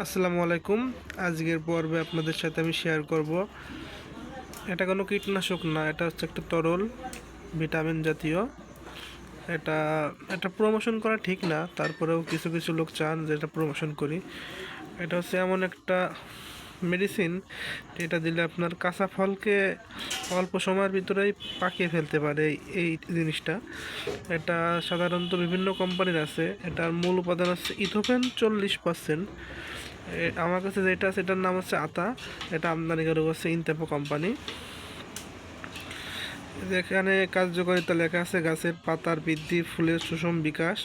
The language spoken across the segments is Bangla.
আসসালামু আলাইকুম। আজকের পর্বে আপনাদের সাথে আমি শেয়ার করব। এটা কোনো কীটনাশক না, এটা হচ্ছে একটা তরল, ভিটামিন জাতীয়। এটা এটা প্রমোশন করা ঠিক না, তারপরেও কিছু কিছু লোক চান যে এটা প্রমোশন করি। এটা হচ্ছে এমন একটা মেডিসিন এটা দিলে আপনার কাঁচা ফলকে অল্প সময়ের ভিতরেই পাকিয়ে ফেলতে পারে এই- জিনিসটা। এটা সাধারণত বিভিন্ন কোম্পানির আছে। এটার মূল উপাদান হচ্ছে ইথোফেন চল্লিশ পার্সেন্ট আমার কাছে যেটা আছে, এটার নাম হচ্ছে আতা। এটা আমদানিকারক হচ্ছে ইনতেপো কোম্পানি। এখানে কার্যকারিতা লেখা আছে, গাছের পাতার বৃদ্ধি, ফুলের সুষম বিকাশ,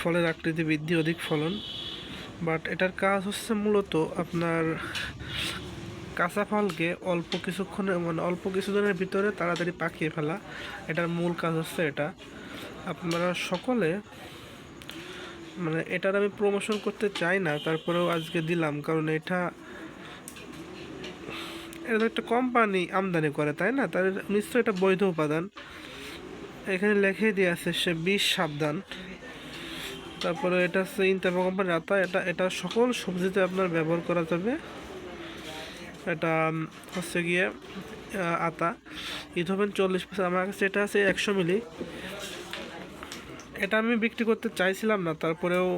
ফলের আকৃতি বৃদ্ধি, অধিক ফলন। বাট এটার কাজ হচ্ছে মূলত আপনার কাঁচা ফলকে অল্প কিছুক্ষণে মানে অল্প কিছুদিনের ভিতরে তাড়াতাড়ি পাকিয়ে ফেলা। এটার মূল কাজ হচ্ছে এটা। আপনারা সকলে মানে এটার আমি প্রমোশন করতে চাই না, তারপরেও আজকে দিলাম, কারণ এটা এটা একটা কোম্পানি আমদানি করে, তাই না? তার নিশ্চয়ই এটা বৈধ উপাদান। এখানে লেখে দিয়ে আছে, সে বিষ সাবধান। তারপরে এটা হচ্ছে ইনতাপা কোম্পানির আতা এটা এটা সকল সবজিতে আপনার ব্যবহার করা যাবে। এটা হচ্ছে গিয়ে আতা। ইথোভেন চল্লিশ পার্সেন্ট, আমার কাছে এটা আছে একশো মিলি। এটা আমি বিক্রি করতে চাইছিলাম না, তারপরেও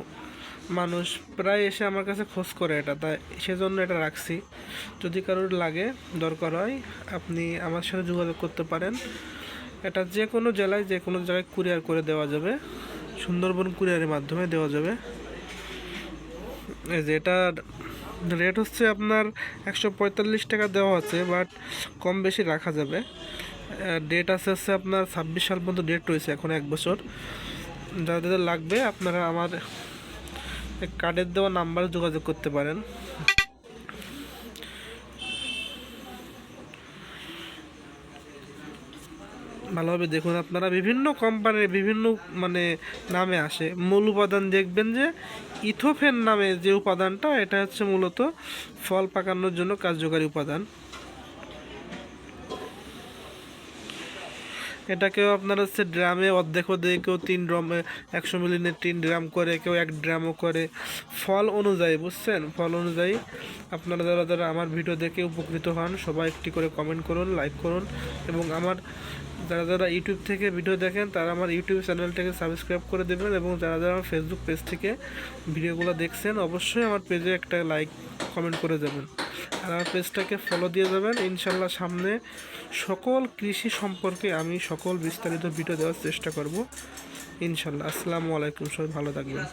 মানুষ প্রায় এসে আমার কাছে খোঁজ করে এটা, তাই সেজন্য এটা রাখছি। যদি কারোর লাগে, দরকার হয়, আপনি আমার সাথে যোগাযোগ করতে পারেন। এটা যে কোনো জেলায়, যে কোনো জায়গায় কুরিয়ার করে দেওয়া যাবে। সুন্দরবন কুরিয়ারের মাধ্যমে দেওয়া যাবে। এই যে এটার রেট হচ্ছে আপনার একশো পঁয়তাল্লিশ টাকা দেওয়া আছে, বাট কম বেশি রাখা যাবে। ডেট আছে হচ্ছে আপনার ছাব্বিশ সাল পর্যন্ত ডেট রয়েছে এখন এক বছর। যাদের লাগবে আপনারা আমার কার্ডের দেওয়া নাম্বারে যোগাযোগ করতে পারেন। ভালোভাবে দেখুন, আপনারা বিভিন্ন কোম্পানির বিভিন্ন মানে নামে আসে। মূল উপাদান দেখবেন যে, ইথোফেন নামে যে উপাদানটা, এটা হচ্ছে মূলত ফল পাকানোর জন্য কার্যকারী উপাদান। এটাকেও আপনার হচ্ছে ড্রামে অর্ধেক অর্ধেক কেউ তিন ড্রামে, একশো মিলিনের তিন ড্রাম করে, কেউ এক ড্রামও করে। ফল অনুযায়ী, বুঝছেন? ফল অনুযায়ী আপনারা যারা যারা আমার ভিডিও দেখে উপকৃত হন, সবাই একটি করে কমেন্ট করুন লাইক করুন এবং আমার যারা যারা ইউটিউব থেকে ভিডিও দেখেন, তারা আমার ইউটিউব চ্যানেলটাকে সাবস্ক্রাইব করে দেবেন এবং যারা যারা আমার ফেসবুক পেজ থেকে ভিডিওগুলো দেখছেন, অবশ্যই আমার পেজে একটা লাইক কমেন্ট করে যাবেন আমার পেজটাকে ফলো দিয়ে যাবেন। ইনশাল্লাহ সামনে সকল কৃষি সম্পর্কে আমি সকল বিস্তারিত ভিডিও দেওয়ার চেষ্টা করব। ইনশাল্লাহ। আসসালামু আলাইকুম সবাই, ভালো থাকবেন।